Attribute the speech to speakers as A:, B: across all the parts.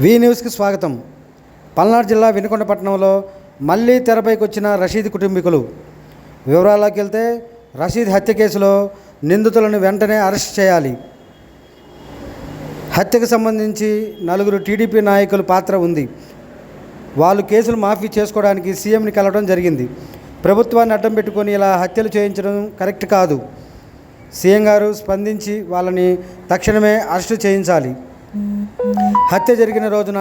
A: వి న్యూస్కి స్వాగతం. పల్నాడు జిల్లా వినుకొండపట్నంలో మళ్ళీ తెరపైకి వచ్చిన రషీద్ కుటుంబీకులు. వివరాల్లోకి వెళ్తే రషీద్ హత్య కేసులో నిందితులను వెంటనే అరెస్ట్ చేయాలి. హత్యకు సంబంధించి నలుగురు టీడీపీ నాయకుల పాత్ర ఉంది. వాళ్ళు కేసులు మాఫీ చేసుకోవడానికి సీఎంని కలవడం జరిగింది. ప్రభుత్వాన్ని అడ్డం పెట్టుకొని ఇలా హత్యలు చేయించడం కరెక్ట్ కాదు. సీఎం గారు స్పందించి వాళ్ళని తక్షణమే అరెస్టు చేయించాలి. హత్య జరిగిన రోజున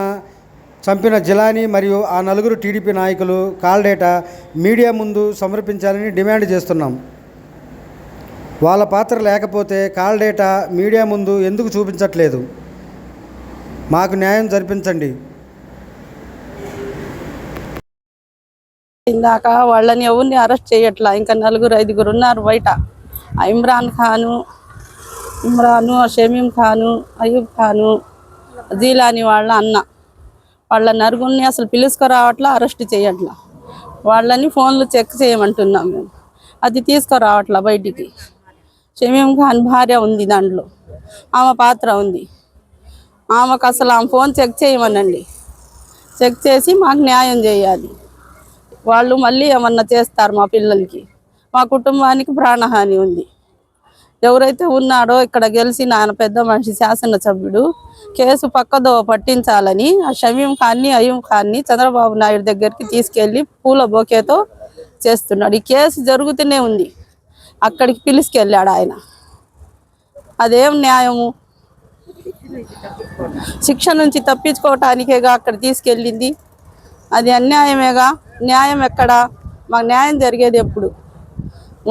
A: చంపిన జిలానీ మరియు ఆ నలుగురు టీడీపీ నాయకులు కాల్ డేటా మీడియా ముందు సమర్పించాలని డిమాండ్ చేస్తున్నాం. వాళ్ళ పాత్ర లేకపోతే కాల్ డేటా మీడియా ముందు ఎందుకు చూపించట్లేదు? మాకు న్యాయం జరిపించండి.
B: ఇందాక వాళ్ళని ఎవరిని అరెస్ట్ చేయట్లా? ఇంకా నలుగురు ఐదుగురు ఉన్నారు బయట. ఇమ్రాన్ ఖాను ఇమ్రాను షమీం ఖాను అయూబ్ ఖాను జీలాని వాళ్ళ అన్న. వాళ్ళ నరుగుని అసలు పిలుచుకురావట్లా అరెస్ట్ చేయట్లా. వాళ్ళని ఫోన్లు చెక్ చేయమంటున్నాం మేము. అది తీసుకురావట్లా బయటికి. షమీం ఖాన్ భార్య ఉంది దాంట్లో. ఆమె పాత్ర ఉంది. ఆమెకు అసలు ఆమె ఫోన్ చెక్ చేయమనండి. చెక్ చేసి మాకు న్యాయం చేయాలి. వాళ్ళు మళ్ళీ ఏమన్నా చేస్తారు మా పిల్లలకి. మా కుటుంబానికి ప్రాణహాని ఉంది. ఎవరైతే ఉన్నాడో ఇక్కడ గెలిచిన ఆయన పెద్ద మనిషి శాసన సభ్యుడు కేసు పక్కదో పట్టించాలని ఆ షమీం ఖాన్ని అయూం ఖాన్ని చంద్రబాబు నాయుడు దగ్గరికి తీసుకెళ్ళి పూల బొకేతో చేస్తున్నాడు. ఈ కేసు జరుగుతూనే ఉంది. అక్కడికి పిలుచుకెళ్ళాడు ఆయన. అదేం న్యాయము? శిక్ష నుంచి తప్పించుకోవటానికేగా అక్కడ తీసుకెళ్ళింది? అది అన్యాయమేగా? న్యాయం ఎక్కడా? మాకు న్యాయం జరిగేది ఎప్పుడు?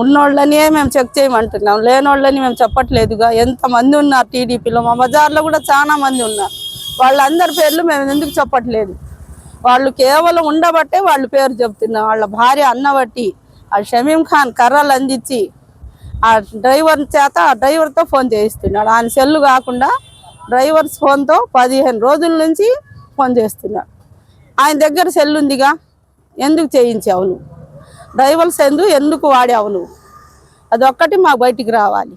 B: ఉన్నోళ్ళని మేము చెక్ చేయమంటున్నాం. లేనోళ్ళని మేము చెప్పట్లేదుగా. ఎంతమంది ఉన్నారు టీడీపీలో? మా బజార్లో కూడా చాలా మంది ఉన్నారు. వాళ్ళందరి పేర్లు మేము ఎందుకు చెప్పట్లేదు? వాళ్ళు కేవలం ఉండబట్టే వాళ్ళ పేరు చెప్తున్నాం వాళ్ళ భార్య అన్నబట్టి ఆ షమీం ఖాన్ కర్రలు అందించి ఆ డ్రైవర్ చేత ఆ డ్రైవర్తో ఫోన్ చేయిస్తున్నాడు. ఆయన సెల్లు కాకుండా డ్రైవర్ ఫోన్తో పదిహేను రోజుల నుంచి ఫోన్ చేస్తున్నాడు ఆయన దగ్గర సెల్ ఉందిగా ఎందుకు చేయించావు నువ్వు డ్రైవర్ ఎందు ఎందుకు వాడావు నువ్వు? అది ఒక్కటి మాకు బయటికి రావాలి.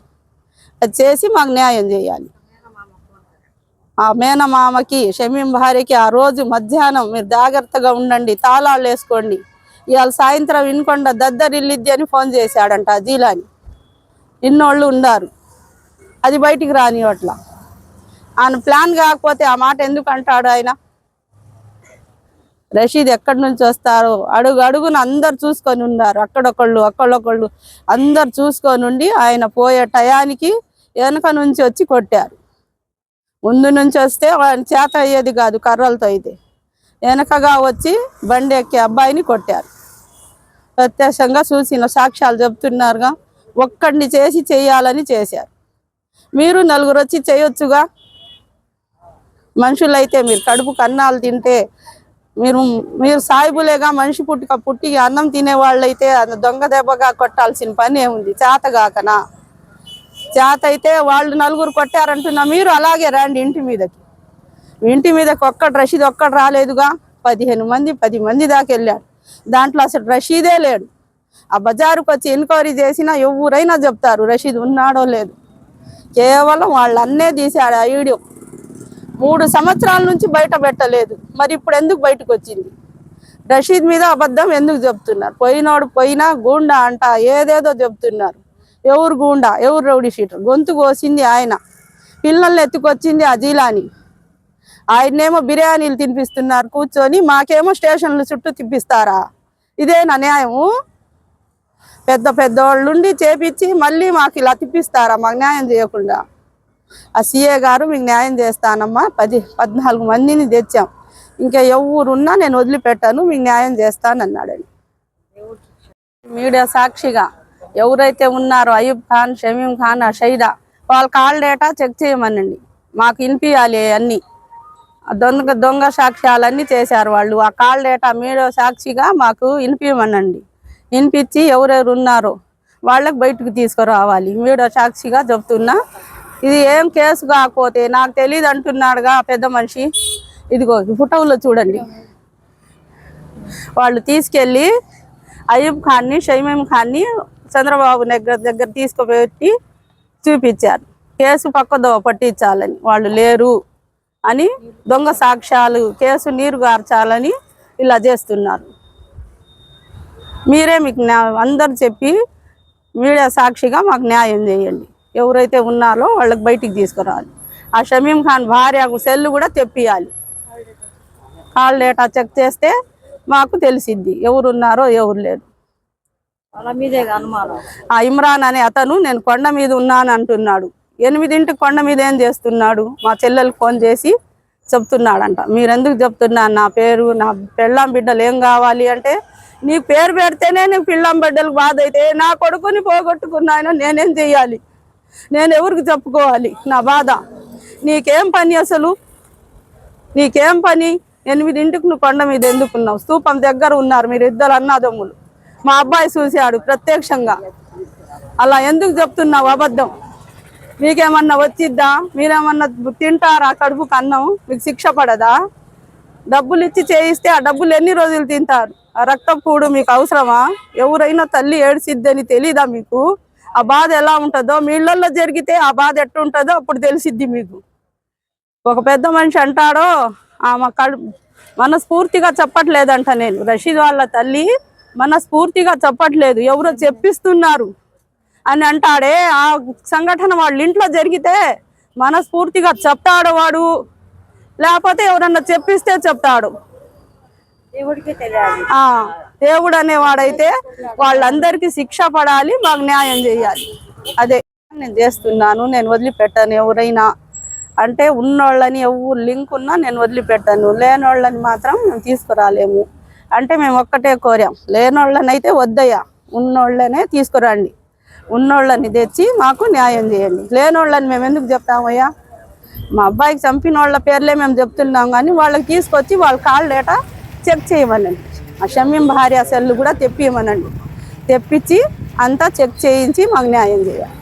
B: అది చేసి మాకు న్యాయం చేయాలి. ఆ మేనమామకి షమీం భార్యకి ఆ రోజు మధ్యాహ్నం మీరు జాగ్రత్తగా ఉండండి తాళాలు వేసుకోండి. ఇవాళ సాయంత్రం వినకుండా దద్దరిల్లిద్ది అని ఫోన్ చేశాడంట జీలాని. ఇన్నోళ్ళు ఉన్నారు. అది బయటికి రానివట్లా ఆయన ప్లాన్ కాకపోతే ఆ మాట ఎందుకు అంటాడు ఆయన? రషీద్ ఎక్కడి నుంచి వస్తారో? అడుగు అడుగున అందరు చూసుకొని ఉన్నారు. అక్కడొకళ్ళు అక్కడొకళ్ళు అందరు చూసుకొని ఉండి ఆయన పోయే టయానికి వెనక నుంచి వచ్చి కొట్టారు. ముందు నుంచి వస్తే ఆయన చేత అయ్యేది కాదు కర్రలతో అయితే వెనకగా వచ్చి బండి ఎక్కే అబ్బాయిని కొట్టారు. ప్రత్యక్షంగా చూసిన సాక్ష్యాలు చెప్తున్నారుగా ఒక్కడిని చేసి చేయాలని చేశారు. మీరు నలుగురు వచ్చి చేయొచ్చుగా? మనుషులైతే మీరు కడుపు కన్నాలు తింటే మీరు మీరు సాయిబులేగా మనిషి పుట్టుక పుట్టి అన్నం తినే వాళ్ళైతే అది దొంగ దెబ్బగా కొట్టాల్సిన పని ఏముంది? చేతగాకనా చేత అయితే వాళ్ళు నలుగురు కొట్టారంటున్నా మీరు అలాగే రండి ఇంటి మీదకి. ఇంటి మీదకి ఒక్కడు రషీద్ ఒక్కడు రాలేదుగా? పదిహేను మంది పది మంది దాకా వెళ్ళాడు. దాంట్లో అసలు రషీదే లేడు. ఆ బజారుకు వచ్చి ఎంక్వైరీ చేసినా ఎవరైనా చెప్తారు రషీద్ ఉన్నాడో లేదు. కేవలం వాళ్ళు అన్నే తీశాడు ఆ వీడియో. మూడు సంవత్సరాల నుంచి బయట పెట్టలేదు. మరి ఇప్పుడు ఎందుకు బయటకు వచ్చింది? రషీద్ మీద అబద్ధం ఎందుకు చెప్తున్నారు? పోయినోడు పోయినా గూండా అంట ఏదేదో చెప్తున్నారు. ఎవరు గూండా? ఎవరు రౌడీ షీటర్? గొంతు కోసింది ఆయన. పిల్లల్ని ఎత్తుకొచ్చింది ఆ జీలాని ఆయన్నేమో బిర్యానీలు తినిపిస్తున్నారు కూర్చొని మాకేమో స్టేషన్లు చుట్టూ తిప్పిస్తారా? ఇదేనా న్యాయము? పెద్ద పెద్దోళ్ళుండి చేపించి మళ్ళీ మాకు ఇలా తిప్పిస్తారా? మాకు న్యాయం చేయకుండా. ఆ సీఏ గారు మీకు న్యాయం చేస్తానమ్మా. పది పద్నాలుగు మందిని తెచ్చాం. ఇంకా ఎవరున్నా నేను వదిలిపెట్టాను మీకు న్యాయం చేస్తానన్నాడని మీడియా సాక్షిగా ఎవరైతే ఉన్నారో అయూబ్ ఖాన్ షమీం ఖాన్ ఆ షైదా వాళ్ళ కాల్ డేటా చెక్ చేయమనండి. మాకు వినిపించాలి అన్నీ. దొంగ దొంగ సాక్ష్యాలన్నీ చేశారు వాళ్ళు. ఆ కాల్ డేటా మీడియా సాక్షిగా మాకు వినిపించమనండి వినిపించి ఎవరెవరు ఉన్నారో వాళ్ళకి బయటకు తీసుకురావాలి. మీడియా సాక్షిగా చెప్తున్నా ఇది ఏం కేసు కాకపోతే నాకు తెలియదు అంటున్నాడుగా పెద్ద మనిషి. ఇదిగో ఫోటోలో చూడండి. వాళ్ళు తీసుకెళ్ళి అయ్యూబ్ ఖాన్ని షైమీం ఖాన్ని చంద్రబాబు దగ్గర దగ్గర తీసుకుపెట్టి చూపించారు. కేసు పక్కదో పట్టించాలని. వాళ్ళు లేరు అని దొంగ సాక్ష్యాలు కేసు నీరు గార్చాలని ఇలా చేస్తున్నారు. మీరే మీకు అందరు చెప్పి మీడియా సాక్షిగా మాకు న్యాయం చేయండి. ఎవరైతే ఉన్నారో వాళ్ళకి బయటికి తీసుకురావాలి. ఆ షమీం ఖాన్ భార్యకు సెల్లు కూడా తెప్పియాలి. కాల్ డేటా చెక్ చేస్తే మాకు తెలిసిద్ది ఎవరు ఉన్నారో ఎవరు లేరు ఆ ఇమ్రాన్ అనే అతను నేను కొండ మీద ఉన్నాను అంటున్నాడు. ఎనిమిదింటికి కొండ మీద ఏం చేస్తున్నాడు? మా చెల్లెలు ఫోన్ చేసి చెప్తున్నాడంట. మీరెందుకు చెప్తున్నారు? నా పేరు నా పెళ్ళాం బిడ్డలు ఏం కావాలి అంటే నీ పేరు పెడితేనే నీకు పిల్లం బిడ్డలకు బాధ అయితే నా కొడుకుని పోగొట్టుకున్నాను నేనేం చెయ్యాలి? నేను ఎవరికి చెప్పుకోవాలి? నా బాధ. నీకేం పని అసలు? నీకేం పని? ఎనిమిదింటికి నువ్వు కొండ మీద ఎందుకున్నావు స్తూపం దగ్గర ఉన్నారు మీరు ఇద్దరు అన్నదమ్ములు. మా అబ్బాయి చూశాడు ప్రత్యక్షంగా. అలా ఎందుకు చెప్తున్నావు అబద్ధం? మీకేమన్నా వచ్చిద్దా? మీరేమన్నా తింటారా కడుపుకు అన్నం మీకు శిక్ష పడదా? డబ్బులు ఇచ్చి చేయిస్తే ఆ డబ్బులు ఎన్ని రోజులు తింటారు? ఆ రక్తం కూడు మీకు అవసరమా? ఎవరైనా తల్లి ఏడ్చిద్దని తెలీదా మీకు? ఆ బాధ ఎలా ఉంటుందో మీ ఇళ్ళలో జరిగితే ఆ బాధ ఎట్టుంటుందో అప్పుడు తెలిసిద్ది మీకు. ఒక పెద్ద మనిషి అంటాడో ఆమె కడు మనస్ఫూర్తిగా చెప్పట్లేదంట నేను. రషీద్ వాళ్ళ తల్లి మనస్ఫూర్తిగా చెప్పట్లేదు. ఎవరో చెప్పిస్తున్నారు అని అంటాడే ఆ సంఘటన వాళ్ళ ఇంట్లో జరిగితే మనస్ఫూర్తిగా చెప్తాడు వాడు. లేకపోతే ఎవరన్నా చెప్పిస్తే చెప్తాడు.
C: దేవుడికి తెలియాలి.
B: ఆ. దేవుడు అనేవాడైతే వాళ్ళందరికీ శిక్ష పడాలి మాకు న్యాయం చేయాలి. అదే నేను చేస్తున్నాను నేను వదిలిపెట్టాను ఎవరైనా. అంటే ఉన్నోళ్ళని ఎవరు లింక్ ఉన్నా నేను వదిలిపెట్టాను లేనోళ్ళని మాత్రం మేము తీసుకురాలేము. అంటే మేము ఒక్కటే కోరాం లేనోళ్ళని అయితే వద్దయ్యా ఉన్నోళ్ళనే తీసుకురండి. ఉన్నోళ్ళని తెచ్చి మాకు న్యాయం చేయండి. లేనోళ్ళని మేము ఎందుకు చెప్తామయ్యా? మా అబ్బాయికి చంపిన వాళ్ళ పేర్లే మేము చెప్తున్నాం కానీ వాళ్ళకి తీసుకొచ్చి వాళ్ళ కాల్ డేటా చెక్ చేయమనండి. ఆ షమీం భార్య సెల్లు కూడా తెప్పియమనండి. తెప్పించి అంతా చెక్ చేయించి మాకు న్యాయం చేయాలి.